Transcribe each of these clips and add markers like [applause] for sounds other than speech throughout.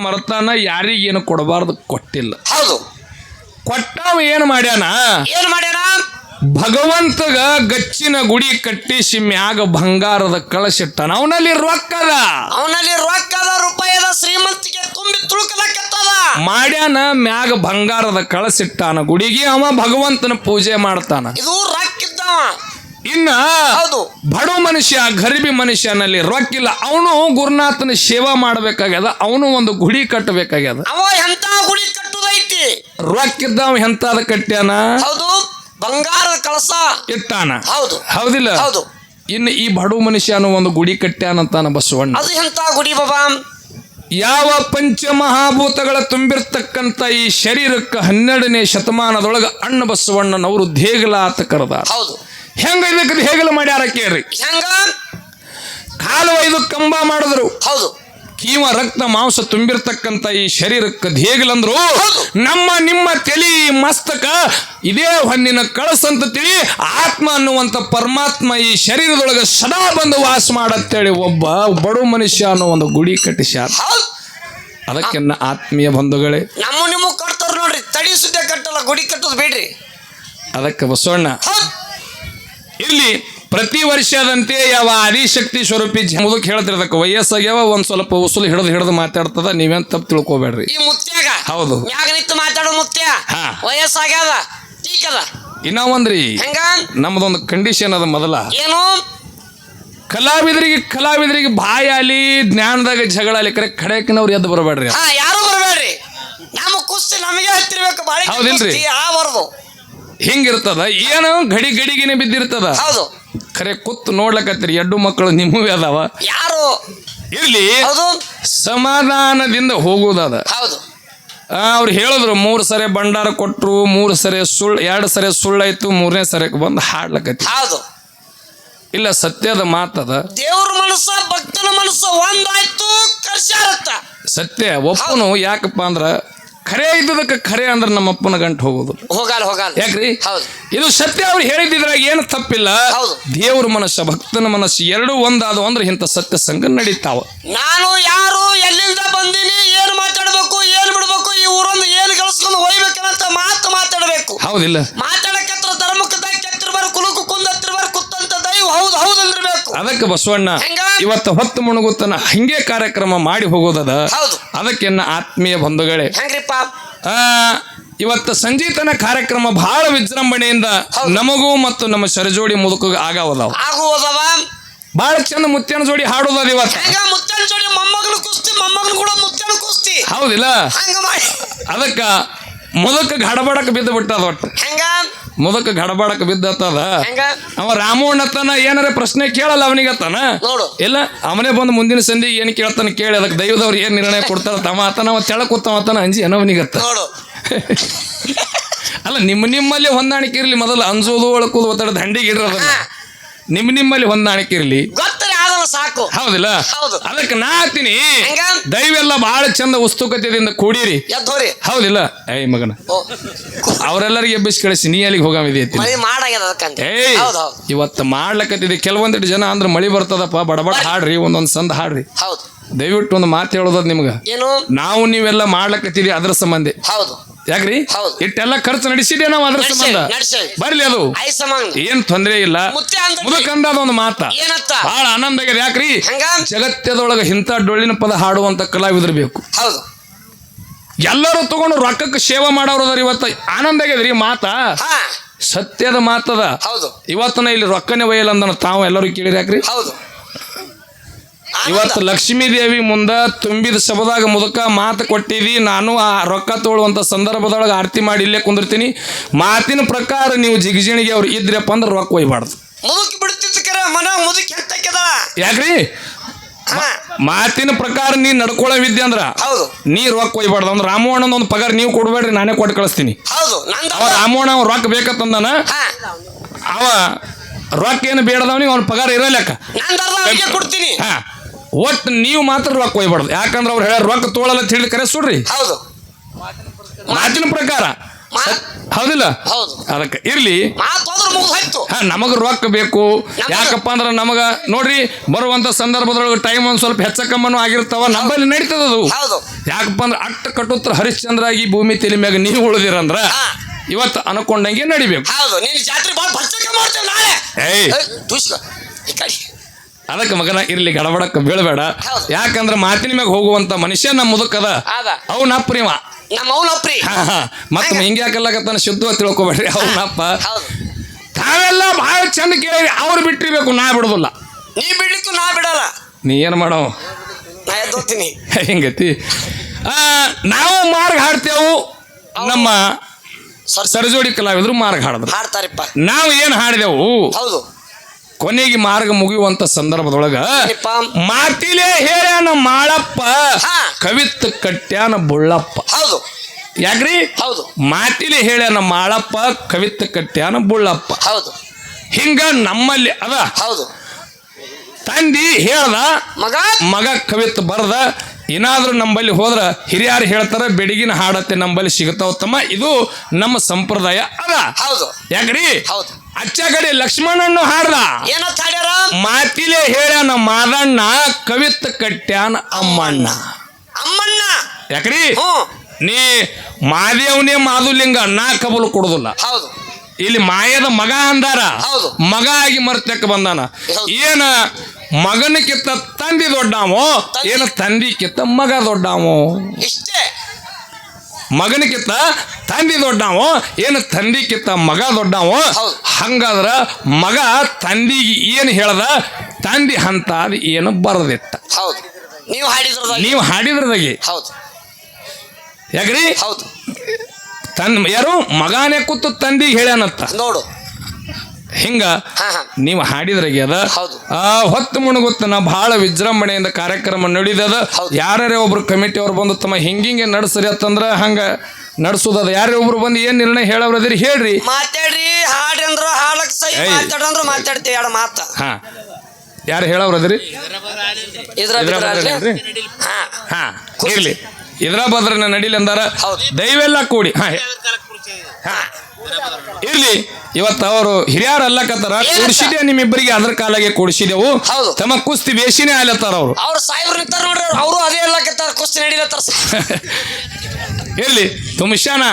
ಮರತಾನ ಯಾರಿಗೇನು ಕೊಡಬಾರ್ದು? ಕೊಟ್ಟಿಲ್ಲ. ಹೌದು. ಕೊಟ್ಟಾವ ಏನು ಮಾಡ್ಯಾನ? ಏನು ಮಾಡ್ಯಾನ? ಭಗವಂತಗ ಗಚ್ಚಿನ ಗುಡಿ ಕಟ್ಟಿಸಿ ಮ್ಯಾಗ ಬಂಗಾರದ ಕಳಶಿಟ್ಟನ ಅವನಲ್ಲಿ ರೊಕ್ಕದ ಅವನಲ್ಲಿ ರೊಕ್ಕದ ರೂಪಾಯದ ಶ್ರೀಮಂತಿಗೆ ತುಂಬಿ ತುಳುಕಲಕತ್ತದ ಮಾಡ್ಯಾನ ಮ್ಯಾಗ ಬಂಗಾರದ ಕಳಸಿಟ್ಟಾನ ಗುಡಿಗೆ ಅವ ಭಗವಂತನ ಪೂಜೆ ಮಾಡ್ತಾನ. ಇದು ರೊಕ್ಕಿದ್ದವ ಇನ್ನ ಹೌದು. ಬಡ ಮನುಷ್ಯ ಗರಿಬಿ ಮನುಷ್ಯನಲ್ಲಿ ರೊಕ್ಕಿಲ್ಲ. ಅವನು ಗುರುನಾಥನ ಸೇವಾ ಮಾಡಬೇಕಾಗ್ಯದ ಅವನು ಒಂದು ಗುಡಿ ಕಟ್ಟಬೇಕಾಗ್ಯದ. ಅವ ಎಂತ ಗುಡಿ ಕಟ್ಟುದೈತಿ ರೊಕ್ಕಿದ್ದವ ಎಂತಾದ ಕಟ್ಟ್ಯಾನ? ಹೌದು ಬಂಗಾರದ ಕಳಸ. ಇಟ್ಟಾನ ಹೌದು. ಹೌದಿಲ್ಲ? ಹೌದು. ಇನ್ನು ಈ ಬಡ ಮನುಷ್ಯನು ಒಂದು ಗುಡಿ ಕಟ್ಟ್ಯಾನಂತಾನ ಬಸವಣ್ಣ. ಅದು ಎಂತ ಗುಡಿ ಬಾಬಾ? ಯಾವ ಪಂಚಮಹಾಭೂತಗಳ ತುಂಬಿರ್ತಕ್ಕಂಥ ಈ ಶರೀರಕ್ಕೆ ಹನ್ನೆರಡನೇ ಶತಮಾನದೊಳಗೆ ಅಣ್ಣ ಬಸವಣ್ಣನವರು ದೇಗಲ ಆತ ಕರೆದ ಹೌದು. ಹೆಂಗ ಇದಕ್ಕೆ ಹೇಗೆಲ್ಲ ಮಾಡ್ಯಾರ ಕೇಳ್ರಿ. ಹೆಂಗ? ಕಾಲು ಒಯ್ದು ಕಂಬ ಮಾಡಿದ್ರು. ಹೌದು. ಕೀವ ರಕ್ತ ಮಾಂಸ ತುಂಬಿರ್ತಕ್ಕಂಥ ಈ ಶರೀರಕ್ಕೆ ಹೇಗಿಲ್ಲಂದ್ರು. ನಮ್ಮ ನಿಮ್ಮ ತಲಿ ಮಸ್ತಕ ಇದೇ ಹೊನ್ನಿನ ಕಳಸಂತ ತಿಳಿ ಆತ್ಮ ಅನ್ನುವಂಥ ಪರಮಾತ್ಮ ಈ ಶರೀರದೊಳಗೆ ಸದಾ ಬಂದು ವಾಸ ಮಾಡತ್ತೇಳಿ ಒಬ್ಬ ಬಡು ಮನುಷ್ಯ ಅನ್ನೋ ಒಂದು ಗುಡಿ ಕಟ್ಟಿಸ್ಯಾರ. ಅದಕ್ಕಿನ್ನ ಅದಕ್ಕೆ ಆತ್ಮೀಯ ಬಂಧುಗಳೇ. ನಮ್ಮ ನಿಮ್ಮ ಕಟ್ತಾರ ನೋಡ್ರಿ. ತಡಿ ಸುದ್ದಿ ಕಟ್ಟಲ್ಲ ಗುಡಿ ಕಟ್ಟೋದು ಬೇಡ್ರಿ. ಅದಕ್ಕೆ ಬಸವಣ್ಣ ಇಲ್ಲಿ ಪ್ರತಿ ವರ್ಷದಂತೆ ಯಾವ ಆದಿಶಕ್ತಿ ಸ್ವರೂಪಿ ಜ- ಮುದುಕ್ ಹೇಳ್ತಿರ್ತಕ್ಕ ವಯಸ್ಸಾಗ್ಯಾವ ಒಂದ್ ಸ್ವಲ್ಪ ಉಸುಲು ಹಿಡಿದು ಹಿಡಿದು ಮಾತಾಡ್ತದ ನೀವೇನ್ ತಪ್ಪು ತಿಳ್ಕೊಬೇಡ್ರಿ. ಈ ಮುತ್ಯಾಗ ಹೌದು. ನಿಂತು ಮಾತಾಡೋ ಮುತ್ಯ ಹಾ. ವಯಸ್ಸಾಗ್ಯದ ಟೀಕದ. ಇನ್ನ ಒಂದ್ರಿ. ಹೆಂಗ? ನಮ್ದೊಂದು ಕಂಡೀಷನ್ ಅದ ಮೊದಲ. ಏನು? ಕಲಾವಿದರಿಗೆ ಕಲಾವಿದರಿಗೆ ಬಾಯಿ ಆಲಿ ಜ್ಞಾನದಾಗ ಜಗಳ ಆಲಿ ಕರೆ ಕಡೆಕಿನವ್ರು ಎದ್ದು ಬರಬೇಡ್ರಿ. ಹಾ ಯಾರು ಬರಬೇಡ್ರಿ. ನಮ್ಮ ಕುಸ್ತಿ ನಮಗೆ ಹತ್ತಿರಬೇಕು ಬಾಳಿ ಹೌದಿಲ್ರಿ? ಕುಸ್ತಿ ಆ ಬರದು ಹಿಂಗಿರ್ತದ? ಏನೋ ಗಡಿ ಗಡಿಗೆನೆ ಬಿದ್ದಿರ್ತದ? ಹೌದು. ಖರೆ ಕುತ್ತು ನೋಡ್ಲಕತ್ತೀರಿ ಎಡ್ಡು ಮಕ್ಕಳು ನಿಮ್ಮವೇ ಅದಾವ. ಯಾರು? ಇರ್ಲಿ. ಹೌದು. ಸಮಾಧಾನದಿಂದ ಹೋಗುವುದದ ಹೌದು. ಅವ್ರು ಹೇಳಿದ್ರು ಮೂರು ಸರಿ ಭಂಡಾರ ಕೊಟ್ರು ಮೂರು ಸರಿ ಸುಳ್ಳು ಎರಡು ಸರಿ ಸುಳ್ಳಾಯ್ತು ಮೂರನೇ ಸರಿ ಬಂದು ಹಾಡ್ಲಕತ್ತಿ ಹೌದು. ಇಲ್ಲ ಸತ್ಯದ ಮಾತದ. ದೇವ್ರ ಮನಸ್ಸ ಭಕ್ತನ ಮನಸ್ಸು ಒಂದಾಯ್ತು ಸತ್ಯ ಒಪ್ಪನು ಯಾಕಪ್ಪ ಅಂದ್ರ ಖರೆ ಇದ್ದದಕ್ಕೆ ಖರೆ ಅಂದ್ರೆ ನಮ್ಮ ಅಪ್ಪನ ಗಂಟು ಹೋಗೋದು. ಹೋಗಲ್ಲ ಹೋಗಲ್ಲ ಯಾಕ್ರಿ? ಹೌದು. ಇದು ಸತ್ಯ ಅವ್ರು ಹೇಳಿದ್ರಾಗ ಏನು ತಪ್ಪಿಲ್ಲ. ಹೌದು. ದೇವ್ರ ಮನಸ್ಸು ಭಕ್ತನ ಮನಸ್ಸು ಎರಡು ಒಂದಾದ ಅಂದ್ರೆ ಇಂಥ ಸತ್ಯ ಸಂಘ ನಡೀತಾವ. ನಾನು ಯಾರು ಎಲ್ಲಿಂದ ಬಂದೀನಿ ಏನು ಮಾತಾಡಬೇಕು ಏನು ಬಿಡ್ಬೇಕು ಈ ಊರೊಂದು ಏನು ಗಳಿಸ್ಕೊಂಡು ಹೋಗ್ಬೇಕನ್ನಂತ ಮಾತು ಮಾತಾಡಬೇಕು. ಹೌದಿಲ್ಲ. ಮಾತಾಡಕತ್ರ ಧರ್ಮಕ್ಕದ ಕೆತ್ತಿರ್ಬಾರ ಕುಲುಕು ಕುಂದತ್ತಿರ್ಬಾರ ಕುತ್ತಂತ ದೈವ ಹೌದು ಹೌದು ಅಂದಿರ್ಬೇಕು. ಅದಕ್ಕೆ ಬಸವಣ್ಣ ಹೆಂಗ? ಇವತ್ತು ಹೊತ್ತು ಮುಣುಗುತ್ತನ ಹಂಗೆ ಕಾರ್ಯಕ್ರಮ ಮಾಡಿ ಹೋಗೋದದ? ಹೌದು. ಅದಕ್ಕೆ ನನ್ನ ಆತ್ಮೀಯ ಬಂಧುಗಳೇ. ಹೆಂಗ್ರಿಪ್ಪ? ಆ, ಇವತ್ತು ಸಂಜೀತನ ಕಾರ್ಯಕ್ರಮ ಬಹಳ ವಿಜೃಂಭಣೆಯಿಂದ ನಮಗೂ ಮತ್ತು ನಮ್ಮ ಸರಜೋಡಿ ಮುದುಕ ಆಗವದವ. ಬಹಳ ಚಂದ ಮುತ್ತಿನ ಜೋಡಿ ಹಾಡೋದದ ಇವತ್ತು. ಹೆಂಗ ಮುತ್ತನ ಜೋಡಿ ಮೊಮ್ಮಗನ ಕುಸ್ತಿ ಮೊಮ್ಮಗನ ಕೂಡ ಮುತ್ತನ ಕುಸ್ತಿ. ಹೌದಿಲ್ಲ? ಅದಕ್ಕ ಮುದಕ ಗಡಬಡಕ್ ಬಿದ್ದು ಬಿಟ್ಟದ ಒಟ್ಟು. ಮುದಕ ಗಡಬಡಕ್ ಬಿದ್ದತ್ತದ? ಹೆಂಗ? ಅವ ರಾಮಣ್ಣತನ ಏನಾರ ಪ್ರಶ್ನೆ ಕೇಳಲ್ಲ ಅವನಿಗತ್ತಾನ? ನೋಡು. ಇಲ್ಲ ಅವನೇ ಬಂದು ಮುಂದಿನ ಸಂಧಿ ಏನ್ ಕೇಳ್ತಾನೆ ಕೇಳಿ ಅದಕ್ಕೆ ದೈವದವ್ರು ಏನ್ ನಿರ್ಣಯ ಕೊಡ್ತಾರ? ತಮ್ಮ ಆತನ ಅವ ತೆಳ ಕೂತವತನ ಅಂಜಿ ಅವನಿಗತ್ತ. ನೋಡು. ಅಲ್ಲ ನಿಮ್ಮ ನಿಮ್ಮಲ್ಲಿ ಹೊಂದಾಣಿಕೆ ಇರಲಿ ಮೊದಲು ಅಂಜೋದು ಒಳಕೋದು ಒತ್ತಡ ದಂಡಿಗೆ ಇಡ್ರಿ ಅದನ್ನ. ನಿಮ್ಮ ನಿಮ್ಮಲ್ಲಿ ಹೊಂದಾಣಿಕೆ ಇರಲಿ. ಸಾಕು. ಹೌದಿಲ್ಲ? ಹೌದು. ಅದಕ್ಕೆ ನಾ ಹಾಕ್ತೀನಿ. ಹೆಂಗ? ದೈವೆಲ್ಲ ಬಹಳ ಚಂದ ಉಸ್ತುಕತೆಯಿಂದ ಕೂಡಿರಿ. ಎದ್ದೋರಿ ಹೌದಿಲ್ಲ? ಏಯ್ ಮಗನ. ಓ ಅವರೆಲ್ಲರಿಗೆ ಎಬ್ಬಿಸಿ ಕಳಿಸಿ ನೀ ಅಲ್ಲಿಗೆ ಹೋಗಾಮಿದೆ ಐತಿ ಮಳಿ ಮಾಡಾಗ್ಯದ ಅದಕ್ಕಂತ. ಏಯ್ ಹೌದು ಹೌದು. ಇವತ್ತು ಮಾಡ್ಲಕತ್ತಿದೆ ಕೆಲವೊಂದಿಟ್ಟು ಜನ ಅಂದ್ರೆ ಮಳಿ ಬರ್ತದಪ್ಪ ಬಡಬಡ ಹಾಡ್ರಿ ಒಂದೊಂದು ಸಂದ ಹಾಡ್ರಿ. ಹೌದು. ದಯವಿಟ್ಟು ಒಂದು ಮಾತು ಹೇಳೋದದ್ ನಿಮ್ಗೆ. ಏನು? ನಾವು ನೀವೆಲ್ಲ ಮಾಡ್ಲಕತ್ತೀರಿ ಅದ್ರ ಸಂಬಂಧಿ. ಹೌದು. ಯಾಕ್ರಿ? ಹೌದು. ಇಟ್ಟೆಲ್ಲ ಖರ್ಚು ನಡೆಸಿದೆ ನಾವು ಅದ್ರ ನಡ್ಸೇವಿ, ಸಂಬಂಧ? ನಡ್ಸೇವಿ. ಬರ್ಲಿ ಅದು. ಐ ಏನ್ ತೊಂದ್ರೆ ಇಲ್ಲ. ಮುತ್ತೆ ಅಂದ್ರಿ. ಮುದಕಂದ ಒಂದು ಮಾತ. ಏನತ್ತ? ಬಹಳ ಆನಂದ ಆಗ್ಯದ ಯಾಕ್ರಿ? ಹಂಗ? ಜಗತ್ತದೊಳಗ ಇಂಥ ಡೊಳ್ಳಿನ ಪದ ಹಾಡುವಂತ ಕಲಾವಿದರು ಬೇಕು. ಹೌದು. ಎಲ್ಲರೂ ತಗೊಂಡು ರೊಕ್ಕಕ್ಕೆ ಸೇವೆ ಮಾಡೋರು ಅದ್ರ ಇವತ್ತ. ಆನಂದ ಆಗ್ಯದ್ರಿ ಮಾತ. ಹಾ. ಸತ್ಯದ ಮಾತದ. ಹೌದು. ಇವತ್ತನ ಇಲ್ಲಿ ರೊಕ್ಕನೇ ಒಯ್ಯಲ್ಲ ಅಂದನ ತಾವು ಎಲ್ಲರೂ ಕೇಳಿರಿ ಯಾಕ್ರಿ? ಹೌದು. ಇವತ್ತು ಲಕ್ಷ್ಮೀ ದೇವಿ ಮುಂದ ತುಂಬಿದ ಶಬದಾಗ ಮುದಕ ಮಾತು ಕೊಟ್ಟಿದಿ. ನಾನು ಆ ರೊಕ್ಕ ತಗೊಳ್ಳುವಂತ ಸಂದರ್ಭದೊಳಗೆ ಆರತಿ ಮಾಡಿ ಇಲ್ಲೇ ಕುಂದಿರ್ತೀನಿ. ಮಾತಿನ ಪ್ರಕಾರ ನೀವು ಜಿಗಜಿಣಿಗೆ ಅವ್ರು ಇದ್ರಪ್ಪ ಅಂದ್ರೆ ರೊಕ್ಕ ಒಯ್ಬಾರ್ದು. ಮುದುಕಿ ಬಿಡ್ತಿತ್ತು ಕರೆ ಮನ ಮುದುಕಿ ಹೆತ್ತಕ್ಕೆದ ಯಾಕ್ರಿ? ಮಾತಿನ ಪ್ರಕಾರ ನೀ ನಡ್ಕೊಳ್ಳವಿದ್ದೆ ಅಂದ್ರ ಹೌದು. ನೀ ರೊಕ್ಕ ಒಯ್ಬಾರ್ದು. ಅಂದ್ರೆ ರಾಮಣ್ಣನ ಒಂದು ಪಗಾರ ನೀವು ಕೊಡ್ಬೇಡ್ರಿ ನಾನೇ ಕೊಟ್ಟು ಕಳಿಸ್ತೀನಿ. ಹೌದು. ಅವ ರಾಮಣ್ಣ ಅವ್ನು ರೊಕ್ಕ ಬೇಕಂತಂದಾನ ಹಾ. ಅವ ರೊಕ್ಕ ಏನು ಬೇಡದವನಿಗೆ ಅವ್ನ ಪಗಾರ ಇರಲ್ಲಕ್ಕ ಕೊಡ್ತೀನಿ. ಹಾ. ಒಟ್ಟು ನೀವು ಮಾತ್ರ ರೊಕ್ಕ ಒಯ್ಬಾರ್ದು. ಯಾಕಂದ್ರೆ ಅವ್ರು ಹೇಳ ರೊಕ್ಕ ತೋಳಲ್ಲ ಹೇಳಿ ಕರೆ ಸುಡ್ರಿ. ಹೌದು. ಮಾತಿನ ಪ್ರಕಾರ. ಹೌದಿಲ್ಲ? ಹೌದು. ಅದಕ್ಕೆ ಇರ್ಲಿ. ನಮಗ ರೊಕ್ಕ ಬೇಕು. ಯಾಕಪ್ಪ ಅಂದ್ರೆ ನಮಗ ನೋಡ್ರಿ ಬರುವಂತ ಸಂದರ್ಭದೊಳಗೆ ಟೈಮ್ ಒಂದ್ ಸ್ವಲ್ಪ ಹೆಚ್ಚ ಕಮ್ಮನು ಆಗಿರ್ತಾವ ನಮ್ಮಲ್ಲಿ ನಡೀತದ ಅದು. ಹೌದು. ಯಾಕಪ್ಪ ಅಂದ್ರೆ ಅಟ್ಟ ಕಟ್ಟುತ್ರ ಹರಿಶ್ಚಂದ್ರ ಆಗಿ ಭೂಮಿ ತಲೆ ಮ್ಯಾಗ ನೀವು ಉಳಿದಿರಂದ್ರ. ಇವತ್ತು ಅನ್ಕೊಂಡಂಗೆ ನಡಿಬೇಕು. ಏಯ್. ಅದಕ್ಕೆ ಮಗನ ಇರ್ಲಿ ಗಡಬಡಕ್ಕ ಬೀಳಬೇಡ. ಯಾಕಂದ್ರೆ ಮಾತಿನ ಮ್ಯಾಗ ಹೋಗುವಂತ ಮನುಷ್ಯ ನಮ್ಮ ಮುದುಕದ. ಅದ ಅವನಪ್ಪ ನೀವ ನಮ್ಮ ಅವನ ಅಪ್ರಿ ಮತ್ತ ಹಿಂಗೆ. ಯಾಕಲ್ಲಕತ್ತಾನ? ಶುದ್ಧ ತಿಳ್ಕೊಬೇಡ್ರಿ ಅವನಪ್ಪ ತಾವೆಲ್ಲ ಬಹಳ ಚಂದ ಕೇಳಿ ಅವ್ರು ಬಿಟ್ಟಿರ್ಬೇಕು ನಾ ಬಿಡುದಿಲ್ಲ. ನೀ ಬಿಡ್ಲಿಕ್ಕೂ ನಾ ಬಿಡಲ್ಲ. ನೀ ಏನ್ ಮಾಡೋ ನಾ ಎದ್ದೋತೀನಿ ಹೆಂಗತಿ? ನಾವು ಮಾರ್ಗ ಹಾಡ್ತೇವು ನಮ್ಮ ಸರ್. ಸರಜೋಡಿ ಕಲಾವಿದ್ರು ಮಾರ್ಗ ಹಾಡಿದ್ರು. ಹಾಡ್ತಾರಪ್ಪ. ನಾವು ಏನ್ ಹಾಡಿದೆವು? ಹೌದು. ಕೊನೆಗೆ ಮಾರ್ಗ ಮುಗಿಯುವಂತ ಸಂದರ್ಭದೊಳಗ ಮಾತಿಲೇ ಹೇಳ್ಯಾನ ಮಾಳಪ್ಪ. ಕವಿತ್ ಕಟ್ಯಾನ ಬುಳ್ಳಪ್ಪ. ಹೌದು. ಯಾಕ್ರಿ? ಹೌದು. ಮಾತಿಲಿ ಹೇಳ್ಯಾನ ಮಾಳಪ್ಪ ಕವಿತ್ ಕಟ್ಯಾನ ಬುಳ್ಳಪ್ಪ. ಹೌದು. ಹಿಂಗ ನಮ್ಮಲ್ಲಿ ಅದ. ಹೌದು. ತಂದಿ ಹೇಳ್ದ ಮಗ? ಮಗ ಕವಿತ್ ಬರ್ದ ಏನಾದ್ರೂ ನಂಬಲ್ಲಿ ಹೋದ್ರೆ ಹಿರಿಯರು ಹೇಳ್ತಾರೆ ಬೆಡಗಿನ ಹಾಡತ್ತೆ ನಂಬಲ್ಲಿ ಸಿಗತಾವ ತಮ್ಮ ಇದು ನಮ್ಮ ಸಂಪ್ರದಾಯ ಅದ. ಹೌದು. ಯಾಕ್ರಿ? ಹೌದು. ಅಚ್ಚ ಕಡೆ ಲಕ್ಷ್ಮಣನ್ನು ಹಾಡ್ದ. ಏನಂತ ಹಾಡ್ಯಾರ ಮಾತಿಲೆ ಹೇಳ್ಯಾನ ಮಾದಣ್ಣ ಕವಿತ್ ಕಟ್ಯಾನ ಅಮ್ಮಣ್ಣ. ಅಮ್ಮಣ್ಣ? ಯಾಕ್ರಿ? ನೀ ಮಾದೇವನೇ ಮಾದುಲಿಂಗ ನಾ ಕಬಲು ಕೊಡುದಿಲ್ಲ. ಹೌದು. ಇಲ್ಲಿ ಮಾಯದ ಮಗ ಅಂದಾರ. ಮಗ ಆಗಿ ಮರ್ತಕ್ಕ ಬಂದಾನ. ಹೌದು. ಏನ ತಂದೆ ತಂದಿ ದೊಡ್ಡಾವೋ? ತಂದಿ. ಏನ ತಂದಿಕ್ಕಿಂತ ಮಗ ದೊಡ್ಡಾವೋ? ಇಷ್ಟೇ. ಕಿತ್ತ ತಂದಿ ದೊಡ್ಡಾವೋ? ಏನು ಕಿತ್ತ ಮಗ ದೊಡ್ಡಾವೋ. ಹಂಗಾದ್ರ ಮಗ ತಂದಿಗೆ ಏನು ಹೇಳ್ದ? ತಂದಿ ಹಂತ ಅದು ಏನು ಬರದಿತ್ತ. ಹೌದು. ನೀವು ಹಾಡಿದ್ರದ ನೀವು ಹಾಡಿದ್ರದಾಗಿ. ಹೌದು. ಯಾಕ್ರಿ? ಹೌದು. ತನ್ ಯಾರು? ಮಗಾನೇ ಕೂತು ತಂದಿಗೆ ಹೇಳ್ಯಾನತ್ತ ನೋಡು. ಹಿಂಗ ನೀವು ಹಾಡಿದ್ರಾಗೆ ಅದ. ಆ ಹೊತ್ತು ಮುಣಗುತ್ತನ ಬಹಳ ವಿಜೃಂಭಣೆಯಿಂದ ಕಾರ್ಯಕ್ರಮ ನಡೀದದ ಯಾರ್ಯಾರ ಒಬ್ರು ಕಮಿಟಿ ಅವ್ರು ಬಂದು ತಮ್ಮ ಹಿಂಗಿಂಗೆ ನಡ್ಸ್ರಿ ಅಂತಂದ್ರ ಹಂಗ ನಡ್ಸೋದದ ಯಾರೇ ಒಬ್ರು ಬಂದು ಏನ್ ನಿರ್ಣಯ ಹೇಳವ್ರದಿರಿ ಹೇಳ್ರಿ. ಮಾತಾಡ್ರಿ ಹಾಡ್ರಿ ಅಂದ್ರ ಹಾಡಕ್ ಸೈ ಮಾತಾಡಂದ್ರ ಮಾತಾಡ್ತೀವಿ ಎರಡು ಮಾತ. ಹಾ. ಯಾರು ಹೇಳವ್ರದಿರಿ? ಬಿದ್ರ ಬದ್ರ? ಹಾ. ಇರ್ಲಿ. ಇದ್ರ ಬದ್ರನ ನಡಿಲಿ ಅಂದಾರ. ಹೌದು. ದೈವೆಲ್ಲ ಕೂಡಿ ಹಾ. ಹಾ. ಇರ್ಲಿ ಇವತ್ತು ಅವರು ಹಿರಿಯರು ಅಲ್ಲಕತ್ತಾರ? ಕೂಡಿಸಿದೆ ನಿಮ್ಮಿಬ್ಬರಿಗೆ ಅದ್ರ ಕಾಲಾಗೆ ಕೂಡಿಸಿದೆವು ಹೌದು. ತಮ್ಮ ಕುಸ್ತಿ ಬೇಸಿನೇ ಆಲತ್ತಾರ ಅವರು. ಅವ್ರ ಸಾಹೇಬ್ರು ನಿಂತಾರ ನೋಡ್ರಿ ಅವರು ಅದೇ ಎಲ್ಲಕತ್ತಾರ ಕುಸ್ತಿ ನಡೀಲತ್ತಾರ [laughs] ಇರ್ಲಿ ತುಮಶಾನ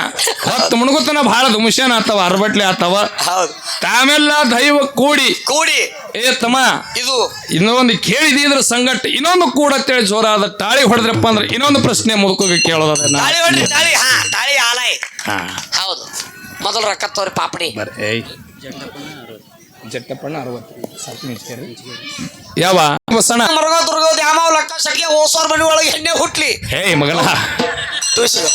ಹತ್ತು ಮುಣಗುತ್ತನ ಬಹಳ ತುಮಶಾನ ಆತವ ಅರ್ಬಟ್ಲೆ ಆತವ. ಹೌದು. ತಾವೆಲ್ಲ ದೈವ ಕೂಡಿ. ಕೂಡಿ. ಏ ತಮ್ಮ ಇದು. ಇನ್ನೊಂದು ಕೇಳಿದಿದ್ರ ಸಂಗಟ ಇನ್ನೊಂದು ಕೂಡ ಅಂತೇಳಿ ಜೋರಾದ ತಾಳಿ ಹೊಡೆದ್ರಪ್ಪ ಅಂದ್ರೆ ಇನ್ನೊಂದು ಪ್ರಶ್ನೆ ಮುದುಕೋಗಿ ಕೇಳೋದ ತಾಳಿ ಹೊಡ್ರಿ ತಾಳಿ. ಹಾ ತಾಳಿ ಮೊದಲು ರೊಕ್ಕ ತೋರಿ ಪಾಪಡಿ. ಬರ್ರಿ ಜಟ್ಟಪ್ಪಣ್ಣ ಅರವತ್ತು. ಯಾವ? ಬಸಣ್ಣ. ಮರಗ ದುರ್ಗ ದ್ಯಾಮಾವ್ ಲಕ್ಕ ಸಟ್ಗೆ ಓಸೋರ್ ಮನೆ ಒಳಗೆ ಎಣ್ಣೆ ಹುಟ್ಲಿ? ಹೇ ಮಗನ. ತುಳಸಿದ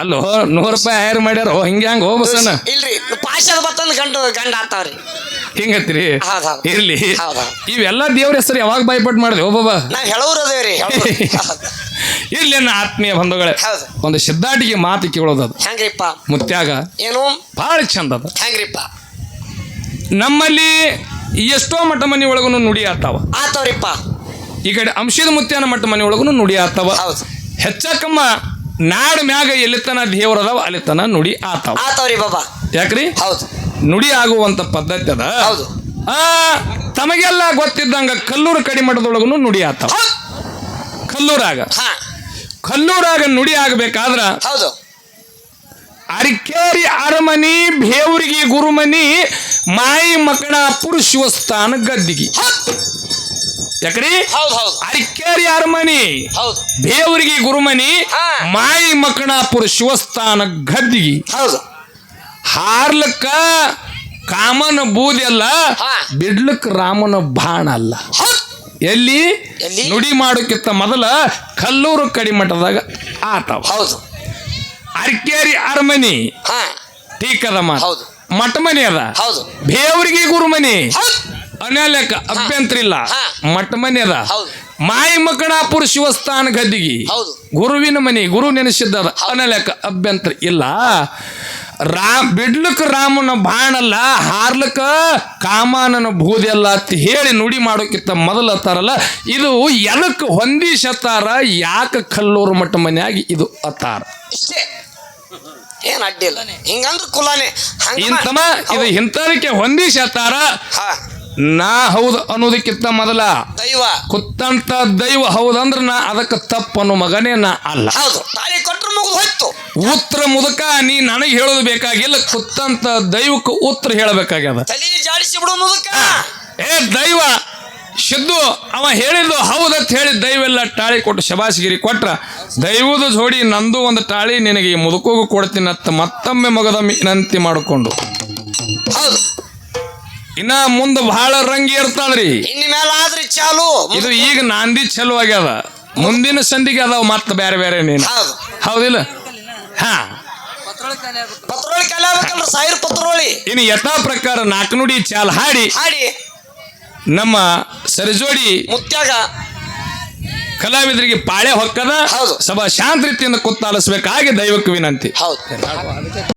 ಅಲ್ಲೋ ನೂರು ರೂಪಾಯಿ ಹೈರ್ ಮಾಡ್ಯಾರ ಹಿಂಗೆ ಹಂಗ ಹೋ ಬಸಣ್ಣ. ಇಲ್ರಿ ಪಾಶದ ಬತ್ತಂದ್ ಗಂಡು ಗಂಡ ಆತಾವ್ರಿ ಹಿಂಗತ್ರಿ. ಇರ್ಲಿ. ಇವೆಲ್ಲ ದೇವ್ರ ಹೆಸರು ಯಾವಾಗ ಬಾಯ್ಪಟ್ ಮಾಡಿದೆ ಓ ಬಾಬಾ. ನಾವ್ ಹೇಳೋರು ಅದೇವ್ರಿ [laughs] ನನ್ನ ಆತ್ಮೀಯ ಬಂಧುಗಳೇ ಹೌದು. ಒಂದು ಸಿದ್ಧಾಟಿಗೆ ಮಾತು ಕೇಳೋದದು ಹೆಂಗ್ರಿಪ್ಪ. ಮುತ್ಯಾಗ ಏನು? ಭಾಳ ಚಂದ ಅದ. ಹೆಂಗ್ರಿಪ್ಪ. ನಮ್ಮಲ್ಲಿ ಎಷ್ಟೋ ಮಠ ಮನೆ ಒಳಗೂ ನುಡಿ ಆತಾವ ಆತವ್ರಿಪ್ಪ. ಈ ಕಡೆ ಅಂಶದ ಮುತ್ಯಾನ ಮಠ ಮನೆ ಒಳಗೂ ನುಡಿ ಆತಾವ ಹೌದು. ಹೆಚ್ಚಕಮ್ಮ ನಾಡ ಮ್ಯಾಗ ಎಲ್ಲಿತನ ದೇವರದಾವ ಅಲ್ಲಿತನ ನುಡಿ ಆತಾವ ಆತವ್ರಿ ಬಾಬಾ. ಯಾಕ್ರಿ? ಹೌದು. ನುಡಿ ಆಗುವಂತ ಪದ್ಧತಿ ಅದ. ಹೌದು. ಆ ತಮಗೆಲ್ಲ ಗೊತ್ತಿದ್ದಂಗ ಕಲ್ಲೂರು ಕಡಿಮಠದೊಳಗೂ ನುಡಿ ಆತಾವ ಕಲ್ಲೂರಾಗ. ಹಾ. ಕಲ್ಲೂರಾಗ ನುಡಿ ಆಗಬೇಕಾದ್ರ ಹೌದು. ಅರಿಕೇರಿ ಅರಮನಿ ಬೇವರಿಗೆ ಗುರುಮನಿ ಮಾಯಿ ಮಕಣಾಪುರ ಶಿವಸ್ಥಾನ ಗದ್ದಿಗೆ. ಯಾಕ್ರಿ? ಅರಿಕೇರಿ ಅರಮನಿ ಬೇವರಿಗೆ ಗುರುಮನಿ. ಮಾಯಿ ಮಕಣಾಪುರ ಶಿವಸ್ಥಾನ ಗದ್ದಿಗೆ. ಹೌದು. ಹಾರ್ಲಕ್ಕ ಕಾಮನ ಬೂದೆಲ್ಲ ಅಲ್ಲ ಬಿಡ್ಲಕ್ ರಾಮನ ಬಾಣ ಅಲ್ಲ. ಎಲ್ಲಿ? ನುಡಿ ಮಾಡೋಕ್ಕಿಂತ ಮೊದಲ ಕಲ್ಲೂರು ಕಡಿಮಠದಾಗ ಆತವ ಹೌದು. ಅರ್ಕೇರಿ ಅರಮನಿ. ಟೀಕದ ಹೌದು. ಮಠ ಮನೆ ಅದ. ಹೌದು. ಬೇವರಿಗೆ ಗುರುಮನಿ ಹೌದ್. ಅನ್ಯಾಲಕ್ಕ ಅಭ್ಯಂತರ ಇಲ್ಲ. ಮಠ ಮನೆ ಅದ. ಮಾಯಿ ಮಕಣಾಪುರ ಶಿವಸ್ಥಾನ ಗದ್ದಿಗೆ. ಗುರುವಿನ ಮನೆ ಗುರು ನೆನೆಸಿದ್ದ ಅನಾಲಕ ಅಭ್ಯಂತರ ಇಲ್ಲ. ರಾಮ್ ಬಿಡ್ಲಕ್ ರಾಮನ ಬಾಣಲ್ಲ ಹಾರ್ಲಕ್ಕ ಕಾಮಾನನ ಬೂದೆಲ್ಲ ಅಂತ ಹೇಳಿ ನುಡಿ ಮಾಡೋಕ್ಕಿಂತ ಮೊದಲ ಅತ್ತಾರಲ್ಲ ಇದು ಎದಕ್ಕೆ ಹೊಂದಿಸತ್ತಾರ ಯಾಕೆ ಕಲ್ಲೂರು ಮಠ ಮನೆಯಾಗಿ ಇದು ಅತ್ತಾರ? ಇಷ್ಟೇ. ಏನ್ ಅಡ್ಡಿಲ್ಲ ಹಿಂಗಂದ್ರ ಕುಲಾನೆ. ಇಂತಮ ಇದು ಇಂಥದಕ್ಕೆ ಹೊಂದಿಸತ್ತಾರ ನಾ ಹೌದು ಅನ್ನೋದಕ್ಕಿಂತ ಮೊದಲ. ದೈವ. ಕುತ್ತಂತ ದೈವ ಹೌದಂದ್ರ ನಾ ಅದಕ್ಕೆ ತಪ್ಪು ಅನ್ನೋ ಮಗನೇ ನಾ ಅಲ್ಲ. ಹೌದು. ತಾಳಿ ಕೊಟ್ರು ಮುಗಿದು ಹೋಯ್ತು ಉತ್ತರ ಮುದಕ ನೀ ನನಗೆ ಹೇಳೋದು ಬೇಕಾಗಿಲ್ಲ ಕುತ್ತಂತ ದೈವಕ್ಕೆ ಉತ್ತರ ಹೇಳಬೇಕಾಗ್ಯದ. ತಲಿ ಜಾಡಿಸಿ ಬಿಡು ಮುದಕ. ಏ ದೈವ ಸಿದ್ದು ಅವ ಹೇಳಿದ್ದು ಅಂತ ಹೇಳಿ ದೈವೆಲ್ಲ ಟಾಳಿ ಕೊಟ್ಟು ಶಬಾಸ್ಗಿರಿ ಕೊಟ್ರ ದೈವದ ಜೋಡಿ ನಂದು ಒಂದು ಟಾಳಿ ನಿನಗೆ ಈ ಮುದುಕೋಗು ಕೊಡ್ತೀನತ್ತ ಮತ್ತೊಮ್ಮೆ ಮಗದ ವಿನಂತಿ ಮಾಡಿಕೊಂಡು. ಹೌದು. ಇನ್ನ ಮುಂದೆ ಬಹಳ ರಂಗಿ ಇರ್ತಾಳ್ರಿ. ಇನ್ನ ಮೇಲೆ ಆದ್ರೆ ಚಾಲು. ಇದು ಈಗ ನಾಂದಿ ಚಲೋ ಆಗ್ಯದ. ಮುಂದಿನ ಸಂಧಿಗೆ ಅದಾವ ಮತ್ತೆ ಬೇರೆ ಬೇರೆ ನೀನು. ಹೌದು. ಹೌದಿಲ್ಲ? ಹಾ. ಪತ್ರೋಳಿ ಕಲೆ ಆಗ್ಬೇಕಲ್ರಿ ಸಾವಿರ ಪತ್ರೋಳಿ. ಇನ್ನು ಯಥಾ ಪ್ರಕಾರ ನಾಲ್ಕುನುಡಿ ಚಾಲ್ ಹಾಡಿ. ಹಾಡಿ. ನಮ್ಮ ಸರಿಜೋಡಿ ಮುತ್ಯಾಗ. ಕಲಾವಿದರಿಗೆ ಪಾಳೆ ಹೊಕ್ಕದ ಹೌದು. ಸಭಾ ಶಾಂತ ರೀತಿಯಿಂದ ಕುತ್ತಾಲಿಸ್ಬೇಕಾಗಿ ದೈವಕ್ಕೆ ವಿನಂತಿ. ಹೌದು.